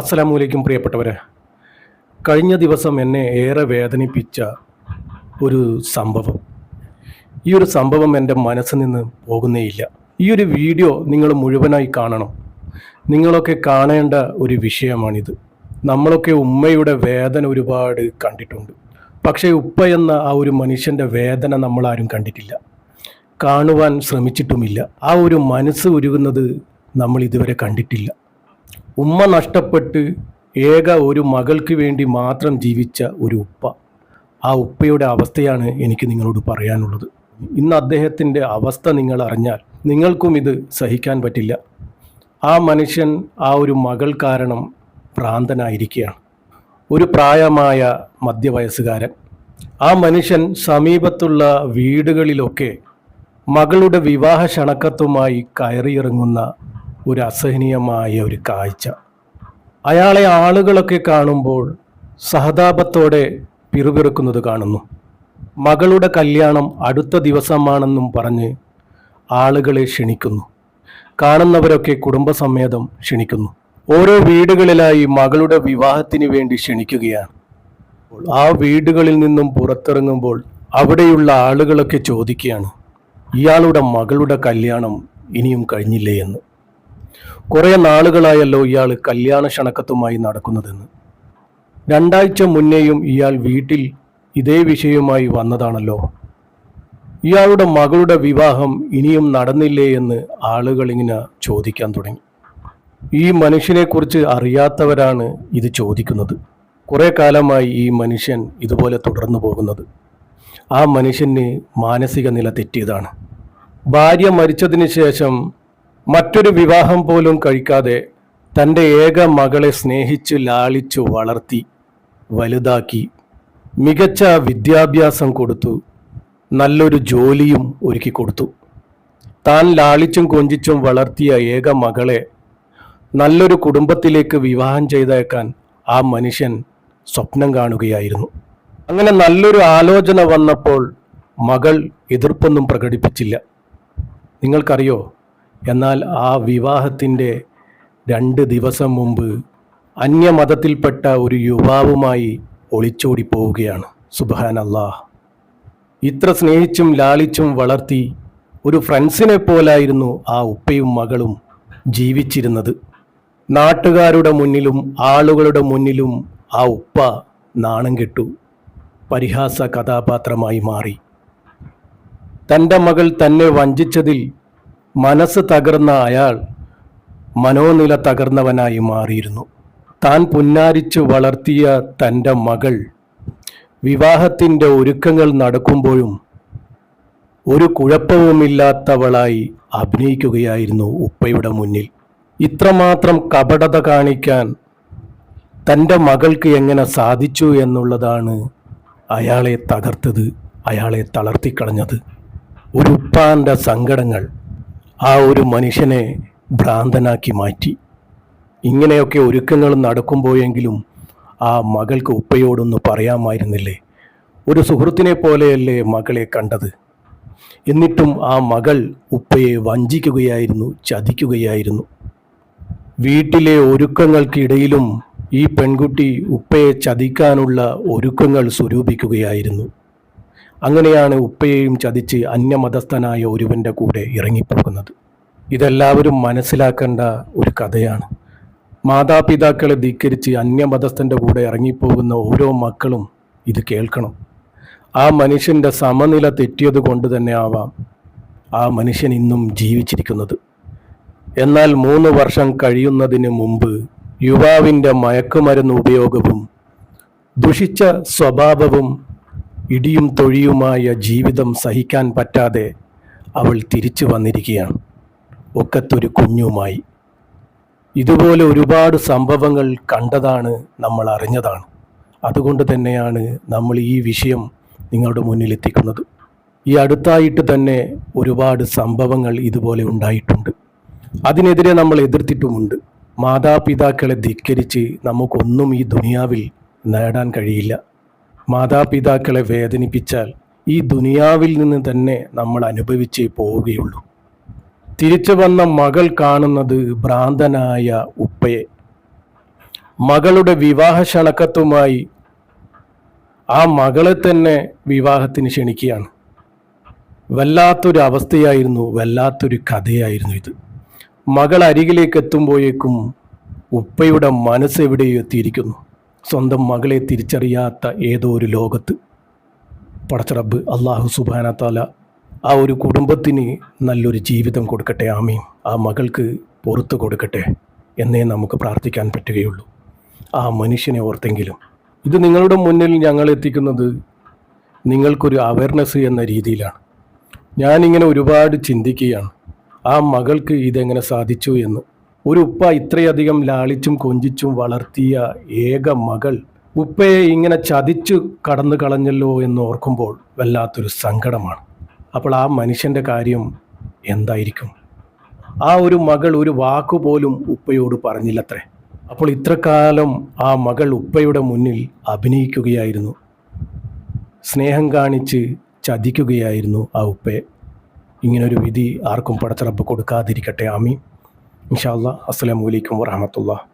അസ്സലാമലൈക്കും പ്രിയപ്പെട്ടവരെ. കഴിഞ്ഞ ദിവസം എന്നെ ഏറെ വേദനിപ്പിച്ച ഒരു സംഭവം. ഈ ഒരു സംഭവം എന്റെ മനസ്സിൽ നിന്ന് പോകുന്നേയില്ല ഈ ഒരു വീഡിയോ നിങ്ങൾ മുഴുവനായി കാണണം. നിങ്ങളൊക്കെ കാണേണ്ട ഒരു വിഷയമാണിത്. നമ്മളൊക്കെ ഉമ്മയുടെ വേദന ഒരുപാട് കണ്ടിട്ടുണ്ട്. പക്ഷേ ഉപ്പ എന്ന ആ ഒരു മനുഷ്യന്റെ വേദന നമ്മളാരും കണ്ടിട്ടില്ല. കാണുവാൻ ശ്രമിച്ചിട്ടുമില്ല. ആ ഒരു മനസ്സ് ഉരുകുന്നത് നമ്മൾ ഇതുവരെ കണ്ടിട്ടില്ല. ഉമ്മ നഷ്ടപ്പെട്ട് ഏക ഒരു മകൾക്ക് വേണ്ടി മാത്രം ജീവിച്ച ഒരു ഉപ്പ. ആ ഉപ്പയുടെ അവസ്ഥയാണ് എനിക്ക് നിങ്ങളോട് പറയാനുള്ളത്. ഇന്ന് അദ്ദേഹത്തിന്റെ അവസ്ഥ നിങ്ങൾ അറിഞ്ഞാൽ നിങ്ങൾക്കും ഇത് സഹിക്കാൻ പറ്റില്ല. ആ മനുഷ്യൻ ആ ഒരു മകൾ കാരണം ഭ്രാന്തനായിരിക്കുകയാണ്. ഒരു പ്രായമായ മധ്യവയസ്സുകാരൻ. ആ മനുഷ്യൻ സമീപത്തുള്ള വീടുകളിലൊക്കെ മകളുടെ വിവാഹ ക്ഷണക്കത്തുമായി കയറിയിറങ്ങുന്ന ഒരു അസഹനീയമായ ഒരു കാഴ്ച. അയാളെ ആളുകളൊക്കെ കാണുമ്പോൾ സഹതാപത്തോടെ പിറുപിറുക്കുന്നത് കാണുന്നു. മകളുടെ കല്യാണം അടുത്ത ദിവസമാണെന്നും പറഞ്ഞ് ആളുകളെ ക്ഷണിക്കുന്നു. കാണുന്നവരൊക്കെ കുടുംബസമേതം ക്ഷണിക്കുന്നു. ഓരോ വീടുകളിലായി മകളുടെ വിവാഹത്തിന് വേണ്ടി ക്ഷണിക്കുകയാണ്. ആ വീടുകളിൽ നിന്നും പുറത്തിറങ്ങുമ്പോൾ അവിടെയുള്ള ആളുകളൊക്കെ ചോദിക്കുകയാണ് ഇയാളുടെ മകളുടെ കല്യാണം ഇനിയും കഴിഞ്ഞില്ലേ? എന്ന്. കുറേ നാളുകളായല്ലോ ഇയാൾ കല്യാണ ക്ഷണക്കത്തുമായി നടക്കുന്നതെന്ന്. രണ്ടാഴ്ച മുന്നേയും ഇയാൾ വീട്ടിൽ ഇതേ വിഷയവുമായി വന്നതാണല്ലോ. ഇയാളുടെ മകളുടെ വിവാഹം ഇനിയും നടന്നില്ലേ എന്ന് ആളുകളിങ്ങനെ ചോദിക്കാൻ തുടങ്ങി. ഈ മനുഷ്യനെക്കുറിച്ച് അറിയാത്തവരാണ് ഇത് ചോദിക്കുന്നത്. കുറേ കാലമായി ഈ മനുഷ്യൻ ഇതുപോലെ തുടർന്നു പോകുന്നത്. ആ മനുഷ്യന് മാനസിക നില തെറ്റിയതാണ്. ഭാര്യ മരിച്ചതിന് ശേഷം മറ്റൊരു വിവാഹം പോലും കഴിക്കാതെ തന്റെ ഏക മകളെ സ്നേഹിച്ച് ലാളിച്ചു വളർത്തി വലുതാക്കി മികച്ച വിദ്യാഭ്യാസം കൊടുത്തു നല്ലൊരു ജോലിയും ഒരുക്കി കൊടുത്തു. താൻ ലാളിച്ചും കൊഞ്ചിച്ചും വളർത്തിയ ഏക മകളെ നല്ലൊരു കുടുംബത്തിലേക്ക് വിവാഹം ചെയ്തേക്കാൻ ആ മനുഷ്യൻ സ്വപ്നം കാണുകയായിരുന്നു. അങ്ങനെ നല്ലൊരു ആലോചന വന്നപ്പോൾ മകൾ എതിർപ്പൊന്നും പ്രകടിപ്പിച്ചില്ല. നിങ്ങൾക്കറിയോ? എന്നാൽ ആ വിവാഹത്തിന്റെ രണ്ട് ദിവസം മുമ്പ് അന്യമതത്തിൽപ്പെട്ട ഒരു യുവാവുമായി ഒളിച്ചോടി പോവുകയാണ്. ഇത്ര സ്നേഹിച്ചും ലാളിച്ചും വളർത്തി ഒരു ഫ്രണ്ട്സിനെ പോലായിരുന്നു ആ ഉപ്പയും മകളും ജീവിച്ചിരുന്നത്. നാട്ടുകാരുടെ മുന്നിലും ആളുകളുടെ മുന്നിലും ആ ഉപ്പ നാണം കെട്ടു. പരിഹാസ കഥാപാത്രമായി മാറി. തന്റെ മകൾ തന്നെ വഞ്ചിച്ചതിൽ മനസ്സ് തകർന്ന അയാൾ മനോനില തകർന്നവനായി മാറിയിരുന്നു. താൻ പുന്നാരിച്ചു വളർത്തിയ തന്റെ മകൾ വിവാഹത്തിന്റെ ഒരുക്കങ്ങൾ നടക്കുമ്പോഴും ഒരു കുഴപ്പവുമില്ലാത്തവളായി അഭിനയിക്കുകയായിരുന്നു ഉപ്പയുടെ മുന്നിൽ. ഇത്രമാത്രം കപടത കാണിക്കാൻ തന്റെ മകൾക്ക് എങ്ങനെ സാധിച്ചു എന്നുള്ളതാണ് അയാളെ തകർത്തത് അയാളെ തളർത്തിക്കളഞ്ഞത്. ഒരു ഉപ്പാന്റെ സങ്കടങ്ങൾ ആ ഒരു മനുഷ്യനെ ഭ്രാന്തനാക്കി മാറ്റി. ഇങ്ങനെയൊക്കെ ഒരുക്കങ്ങൾ നടക്കുമ്പോഴെങ്കിലും ആ മകൾക്ക് ഉപ്പയോടൊന്ന് പറയാമായിരുന്നില്ലേ? ഒരു സുഹൃത്തിനെ പോലെയല്ലേ മകളെ കണ്ടത്. എന്നിട്ടും ആ മകൾ ഉപ്പയെ വഞ്ചിക്കുകയായിരുന്നു ചതിക്കുകയായിരുന്നു. വീട്ടിലെ ഒരുക്കങ്ങൾക്കിടയിലും ഈ പെൺകുട്ടി ഉപ്പയെ ചതിക്കാനുള്ള ഒരുക്കങ്ങൾ സ്വരൂപിക്കുകയായിരുന്നു. അങ്ങനെയാണ് ഉപ്പയെയും ചതിച്ച് അന്യമതസ്ഥനായ ഒരുവന്റെ കൂടെ ഇറങ്ങിപ്പോകുന്നത്. ഇതെല്ലാവരും മനസ്സിലാക്കേണ്ട ഒരു കഥയാണ്. മാതാപിതാക്കളെ ധിക്കരിച്ച് അന്യമതസ്ഥന്റെ കൂടെ ഇറങ്ങിപ്പോകുന്ന ഓരോ മക്കളും ഇത് കേൾക്കണം. ആ മനുഷ്യന്റെ സമനില തെറ്റിയത് കൊണ്ട് തന്നെ ആവാം ആ മനുഷ്യൻ ഇന്നും ജീവിച്ചിരിക്കുന്നത്. എന്നാൽ മൂന്ന് വർഷം കഴിയുന്നതിന് മുമ്പ് യുവാവിന്റെ മയക്കുമരുന്ന് ഉപയോഗവും ദുഷിച്ച സ്വഭാവവും ഇടിയും തൊഴിയുമായ ജീവിതം സഹിക്കാൻ പറ്റാതെ അവൾ തിരിച്ചു വന്നിരിക്കുകയാണ്. ഒക്കത്തൊരു കുഞ്ഞുമായി. ഇതുപോലെ ഒരുപാട് സംഭവങ്ങൾ കണ്ടതാണ് നമ്മൾ അറിഞ്ഞതാണ്. അതുകൊണ്ട് തന്നെയാണ് നമ്മൾ ഈ വിഷയം നിങ്ങളുടെ മുന്നിൽ എത്തിക്കുന്നത്. ഈ അടുത്തായിട്ട് തന്നെ ഒരുപാട് സംഭവങ്ങൾ ഇതുപോലെ ഉണ്ടായിട്ടുണ്ട്. അതിനെതിരെ നമ്മൾ എതിർത്തിട്ടുമുണ്ട്. മാതാപിതാക്കളെ ധിക്കരിച്ച് നമുക്കൊന്നും ഈ ദുനിയാവിൽ നേടാൻ കഴിയില്ല. മാതാപിതാക്കളെ വേദനിപ്പിച്ചാൽ ഈ ദുനിയാവിൽ നിന്ന് തന്നെ നമ്മൾ അനുഭവിച്ചേ പോവുകയുള്ളൂ. തിരിച്ചു വന്ന മകൾ കാണുന്നത് ഭ്രാന്തനായ ഉപ്പയെ. മകളുടെ വിവാഹ ക്ഷണക്കത്തുമായി ആ മകളെ തന്നെ വിവാഹത്തിന് ക്ഷണിക്കുകയാണ്. വല്ലാത്തൊരു അവസ്ഥയായിരുന്നു വല്ലാത്തൊരു കഥയായിരുന്നു ഇത്. മകൾ അരികിലേക്ക് എത്തുമ്പോഴേക്കും ഉപ്പയുടെ മനസ്സ് എത്തിയിരിക്കുന്നു. സ്വന്തം മകളെ തിരിച്ചറിയാത്ത ഏതോ ഒരു ലോകത്ത്. പടച്ചറബ് അള്ളാഹു സുബാനത്താല ആ ഒരു കുടുംബത്തിന് നല്ലൊരു ജീവിതം കൊടുക്കട്ടെ ആമയും ആ മകൾക്ക് പുറത്തു കൊടുക്കട്ടെ എന്നേ നമുക്ക് പ്രാർത്ഥിക്കാൻ പറ്റുകയുള്ളൂ. ആ മനുഷ്യനെ ഓർത്തെങ്കിലും. ഇത് നിങ്ങളുടെ മുന്നിൽ ഞങ്ങൾ എത്തിക്കുന്നത് നിങ്ങൾക്കൊരു അവയർനെസ് എന്ന രീതിയിലാണ്. ഞാനിങ്ങനെ ഒരുപാട് ചിന്തിക്കുകയാണ്. ആ മകൾക്ക് ഇതെങ്ങനെ സാധിച്ചു എന്ന്. ഒരു ഉപ്പ ഇത്രയധികം ലാളിച്ചും കൊഞ്ചിച്ചും വളർത്തിയ ഏക മകൾ ഉപ്പയെ ഇങ്ങനെ ചതിച്ചു കടന്നു കളഞ്ഞല്ലോ എന്ന് ഓർക്കുമ്പോൾ വല്ലാത്തൊരു സങ്കടമാണ്. അപ്പോൾ ആ മനുഷ്യന്റെ കാര്യം എന്തായിരിക്കും? ആ ഒരു മകൾ ഒരു വാക്കുപോലും ഉപ്പയോട് പറഞ്ഞില്ലത്രേ. അപ്പോൾ ഇത്രകാലം ആ മകൾ ഉപ്പയുടെ മുന്നിൽ അഭിനയിക്കുകയായിരുന്നു. സ്നേഹം കാണിച്ച് ചതിക്കുകയായിരുന്നു ആ ഉപ്പയെ. ഇങ്ങനൊരു വിധി ആർക്കും പടച്ചറപ്പ് കൊടുക്കാതിരിക്കട്ടെ ആമീൻ. إن شاء الله. السلام عليكم ورحمة الله.